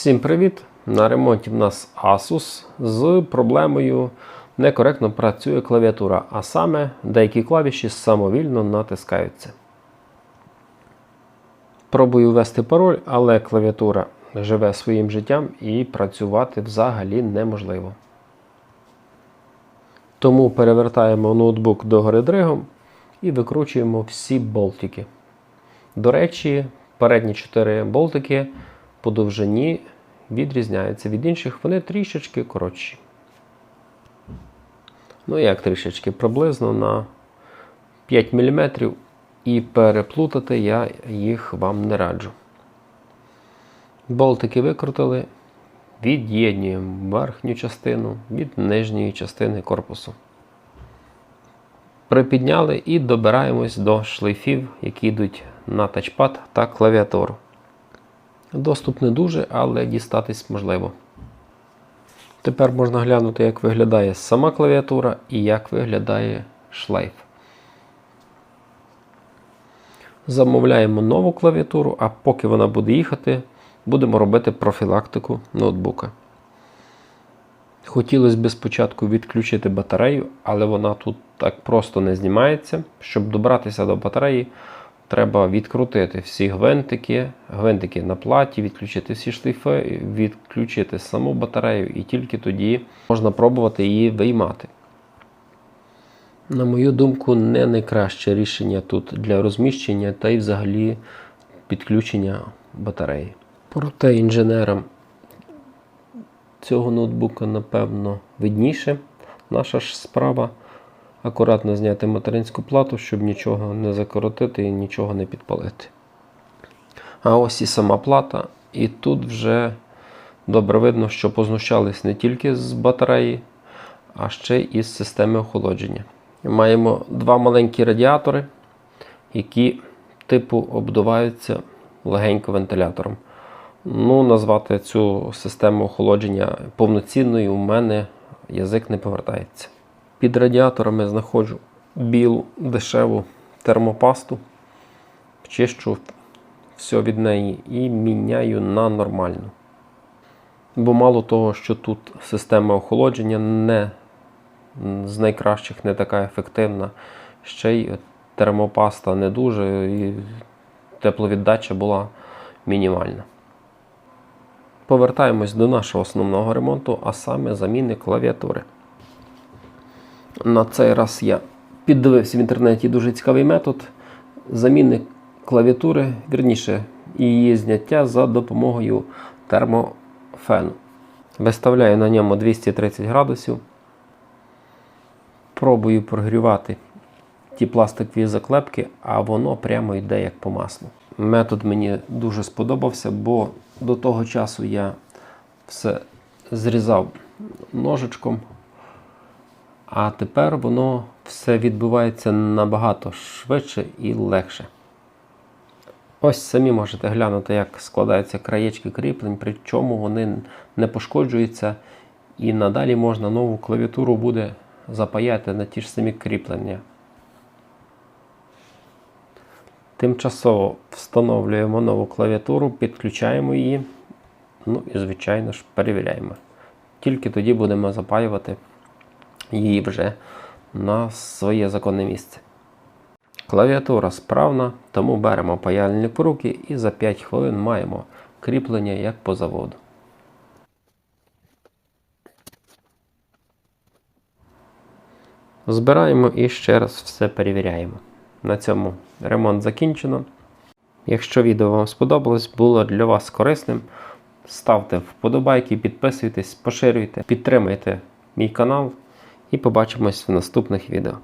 Всім привіт! На ремонті в нас Asus з проблемою некоректно працює клавіатура, а саме деякі клавіші самовільно натискаються. Пробую ввести пароль, але клавіатура живе своїм життям і працювати взагалі неможливо. Тому перевертаємо ноутбук догори дригом і викручуємо всі болтики. До речі, передні 4 болтики по довжині відрізняються від інших, вони трішечки коротші. Ну, як трішечки, приблизно на 5 мм, і переплутати я їх вам не раджу. Болтики викрутили, від'єднуємо верхню частину від нижньої частини корпусу. Припідняли і добираємось до шлейфів, які йдуть на тачпад та клавіатуру. Доступ не дуже, але дістатись можливо. Тепер можна глянути, як виглядає сама клавіатура і як виглядає шлейф. Замовляємо нову клавіатуру, а поки вона буде їхати, будемо робити профілактику ноутбука. Хотілося б спочатку відключити батарею, але вона тут так просто не знімається. Щоб добратися до батареї, треба відкрутити всі гвинтики, гвинтики на платі, відключити всі шлейфи, відключити саму батарею, і тільки тоді можна пробувати її виймати. На мою думку, не найкраще рішення тут для розміщення та й взагалі підключення батареї. Проте інженерам цього ноутбука, напевно, видніше. Наша ж справа акуратно зняти материнську плату, щоб нічого не закоротити і нічого не підпалити. А ось і сама плата. І тут вже добре видно, що познущались не тільки з батареї, а ще й з системи охолодження. Маємо два маленькі радіатори, які типу обдуваються легенько вентилятором. Ну, Назвати цю систему охолодження повноцінною у мене язик не повертається. Під радіаторами знаходжу білу дешеву термопасту, чищу все від неї і міняю на нормальну. Бо мало того, що тут система охолодження не з найкращих, не така ефективна, ще й термопаста не дуже, і тепловіддача була мінімальна. Повертаємось до нашого основного ремонту, а саме заміни клавіатури. На цей раз я піддивився в інтернеті дуже цікавий метод заміни клавіатури, вірніше, її зняття за допомогою термофену. Виставляю на ньому 230 градусів. Пробую прогрівати ті пластикові заклепки, а воно прямо йде як по маслу. Метод мені дуже сподобався, бо до того часу я все зрізав ножичком, а тепер воно все відбувається набагато швидше і легше. Ось самі можете глянути, як складаються краєчки кріплень, причому вони не пошкоджуються, і надалі можна нову клавіатуру буде запаяти на ті ж самі кріплення. Тимчасово встановлюємо нову клавіатуру, підключаємо її, ну і, звичайно ж, перевіряємо. Тільки тоді будемо запаювати її вже на своє законне місце. Клавіатура справна, тому беремо паяльник в руки і за 5 хвилин маємо кріплення як по заводу. Збираємо і ще раз все перевіряємо. На цьому ремонт закінчено. Якщо відео вам сподобалось, було для вас корисним, ставте вподобайки, підписуйтесь, поширюйте, підтримайте мій канал і побачимось в наступних відео.